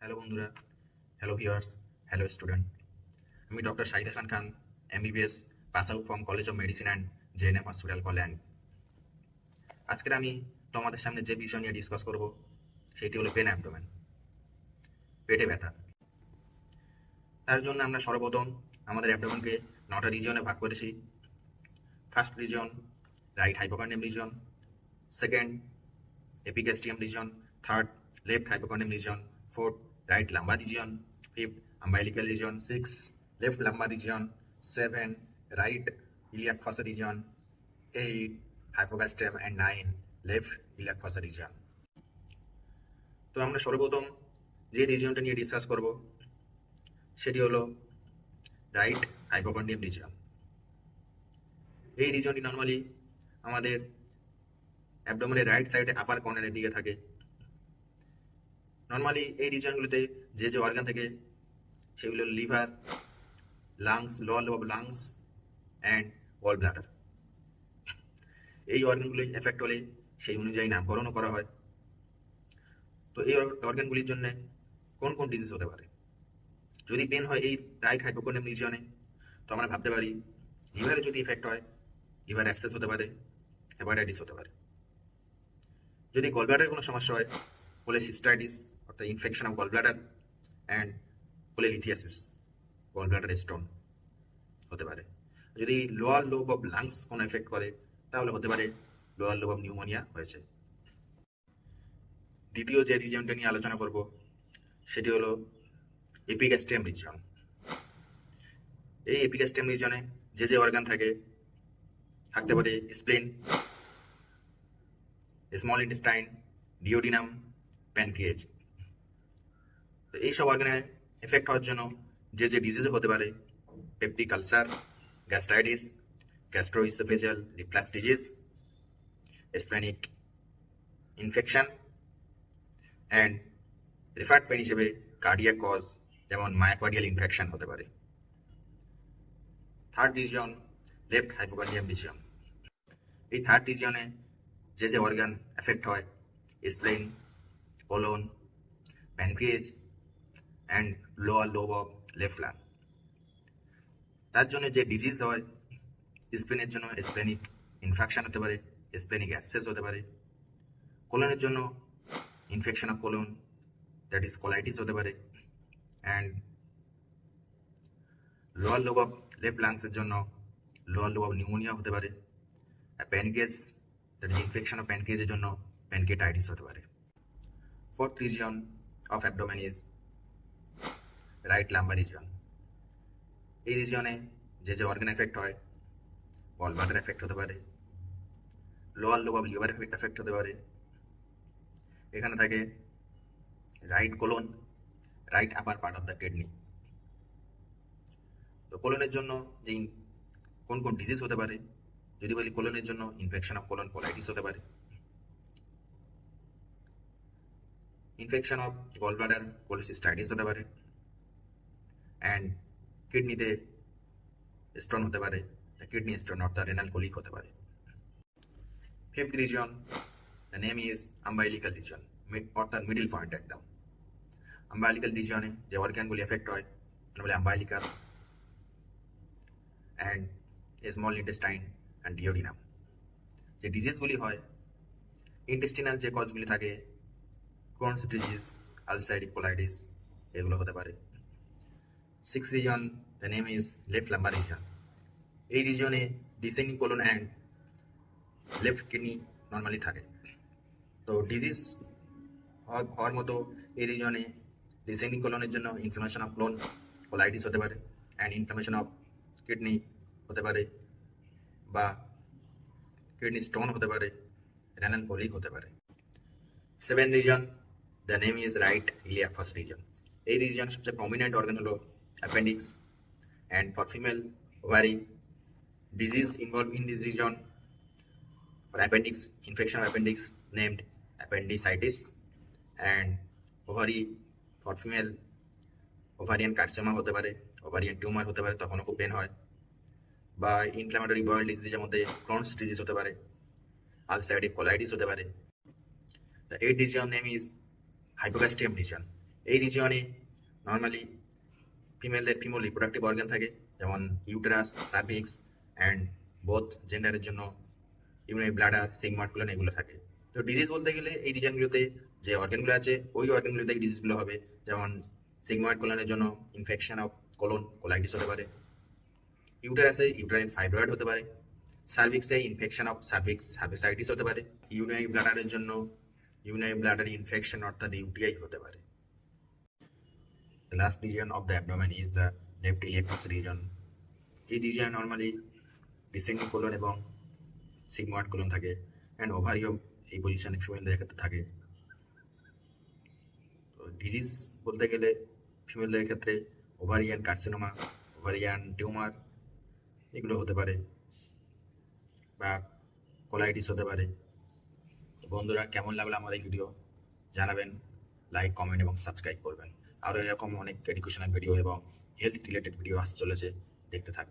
Hello বন্ধুরা। Hello viewers hello student আমি doctor Shahid Hasan Khan MBBS pass out from college of medicine and JNM hospital Kalyan আজকের আমি তোমাদের সামনে যে বিষয় নিয়ে ডিসকাস করব সেটি হলো পেন অ্যাবডোমেন পেটে ব্যথা। তার জন্য আমরা সর্বপ্রথম আমাদের অ্যাবডোমেনকে নটা রিজিয়নে ভাগ করেছি। First region right hypochondrium region second epigastrium region, third left hypochondrium region, fourth, right lumbar region, fifth, umbilical region, sixth, left lumbar region, seven, right iliac fossa region, eight, hypogastrium, and nine, left iliac fossa region. তো আমরা সর্বপ্রথম যে রিজিয়নটা নিয়ে discuss করব সেটি হলো right হাইপোকন্ডিয়াম region এই রিজিয়নটি normally আমাদের অ্যাবডোমেনের রাইট সাইডে আপার কর্নারের দিকে থাকে নর্মালি এই রিজনগুলোতে যে যে অর্গান থাকে, সেগুলো লিভার লাংস লল lobe lungs and gall bladder এই অর্গানগুলি এফেক্ট হলে সেই অনুযায়ী নামকরণও করা হয়। তো এই অর্গানগুলির জন্য কোন কোন ডিজিজ হতে পারে? যদি পেন হয় এই রাইট হাইপোকোনিয়াম রিজিয়নে তো আমরা ভাবতে পারি লিভারে যদি এফেক্ট হয় লিভার অ্যাক্সেস হতে পারে হেপাটাইটিস হতে পারে। যদি গলব্লাডারের কোনো সমস্যা হয় কোলেসিস্টাইটিস অর্থাৎ infection of gallbladder and cholelithiasis gallbladder stone হতে পারে। যদি লোয়ার লোব অফ লাংস কোনো এফেক্ট করে, তাহলে হতে পারে লোয়ার লোব অফ নিউমোনিয়া হয়েছে। দ্বিতীয় যে রিজিয়নটা নিয়ে আলোচনা করব, সেটি হলো এপিগ্যাস্ট্রিয়াম রিজিয়ন এই এপিগ্যাস্ট্রিয়াম রিজিয়নে যে যে অর্গান থাকে, থাকতে পারে spleen small intestine duodenum pancreas তো এইসব অর্গানে এফেক্ট হওয়ার জন্য যে যে ডিজিজ হতে পারে peptic ulcer gastritis gastroesophageal reflux disease splenic infection and referred pain হিসেবে কার্ডিয়াক কজ যেমন মায়াকার্ডিয়াল ইনফেকশন হতে পারে। Third region left hypochondrium region এই থার্ড রিজিয়নে যে যে অর্গান এফেক্ট হয় spleen colon pancreas and lower lobe of left lung তার জন্য যে ডিজিজ হয় স্প্লেনের জন্য স্প্লেনিক ইনফেকশন হতে পারে স্প্লেনিক অ্যাক্সেস হতে পারে কোলনের জন্য infection of colon that is colitis হতে পারে and lower lobe of left লাংসের জন্য লোয়ার লোব অফ নিউমোনিয়া হতে পারে pancreas that is infection of প্যানক্রিয়াসের জন্য প্যানক্রিয়াটাইটিস হতে পারে। Fourth region of abdomen is right lumbar region এই রিজিয়নে যে যে অর্গান এফেক্ট হয় গল ব্লাডার এফেক্ট হতে পারে lower lobe of liver effect হতে পারে, এখানে থাকে right colon right upper part of the kidney তো কোলনের জন্য যে কোন কোন ডিজিজ হতে পারে, যদি বলি কোলনের জন্য ইনফেকশন অফ কোলন কোলাইটিস হতে পারে। Infection of gall bladder cholecystitis হতে পারে। অ্যান্ড কিডনিতে স্টোন হতে পারে কিডনি স্টোন অর্থাৎ রেনাল কোলিক হতে পারে। Fifth region the name is umbilical region অর্থাৎ মিডিল পয়েন্ট একদম। আম্বাইলিক্যাল রিজনে যে অর্গানগুলি এফেক্ট হয় বলে umbilicus and small intestine and duodenum যে ডিজিজগুলি হয় ইন্টেস্টিনাল যে কজগুলি থাকে ক্রোনস ডিজিজ আলসাইডিক কোলাইটিস এগুলো হতে পারে। Six region the name is left lumbar region এই রিজনে descending colon and left kidney normally থাকে। তো ডিজিজ হওয়ার মতো এই রিজনে ডিসেন্ডিং কোলনের জন্য ইনফ্লামেশন অফ ক্লোন কোলাইটিস হতে পারে অ্যান্ড ইনফ্লামেশন অফ কিডনি হতে পারে বা কিডনি স্টোন হতে পারে রেনাল কোলিক হতে পারে। Seven region the name is right iliac first region এই রিজন সবচেয়ে প্রমিনেন্ট অর্গান হলো appendix and for female ovary disease involve in this region for appendix, infection of appendix named appendicitis, and ovary, for female, ovarian carcinoma হতে পারে, ovarian tumor হতে পারে, তখনও খুব pen হয়, বা ইনফ্ল্যামেটরি বয়েল ডিজিজের মধ্যে ক্রনস ডিজিজ হতে পারে আলসাইটিক কোলাইটিস হতে পারে। The eight division name is hypogastrium region এই রিজিয়নে নর্মালি ফিমেলদের ফিমেল রিপ্রোডাক্টিভ অর্গান থাকে, যেমন ইউটেরাস সার্ভিক্স অ্যান্ড বোথ জেন্ডারের জন্য ইউনারি ব্লাডার সিগমার্ট কোলন এগুলো থাকে। তো ডিজিজ বলতে গেলে এই রিজনগুলোতে যে অর্গানগুলো আছে, ওই অর্গানগুলোতে ডিজিজগুলো হবে। যেমন সিগমার্ট কোলনের জন্য ইনফেকশন অফ কোলন কোলাইটিস হতে পারে। ইউটেরাসে ইউটারাইন ফাইব্রয়েড হতে পারে। সার্ভিক্সে ইনফেকশন অফ সার্ভিক্স সার্ভিসাইটিস হতে পারে। ইউনারি ব্লাডারের জন্য ইউনারি ব্লাডারি ইনফেকশন অর্থাৎ ইউটিআই হতে পারে। The last region of the abdomen is the left iliacus region. এই রিজিয়ন নর্মালি ডিসেন্ডিং কোলন এবং সিগময়েড কোলন থাকে অ্যান্ড ওভারিও এই পজিশনে ফিমেলদের ক্ষেত্রে থাকে। তো ডিজিজ বলতে গেলে ফিমেলদের ক্ষেত্রে ওভারিয়ান কার্সিনোমা ওভারিয়ান টিউমার এগুলো হতে পারে বা কোলাইটিস হতে পারে। বন্ধুরা, কেমন লাগল আমার এই ভিডিও জানাবেন লাইক কমেন্ট এবং সাবস্ক্রাইব করবেন। আরও এরকম অনেক এডুকেশনাল ভিডিও এবং হেলথ রিলেটেড ভিডিও আসতে চলেছে দেখতে থাকবেন।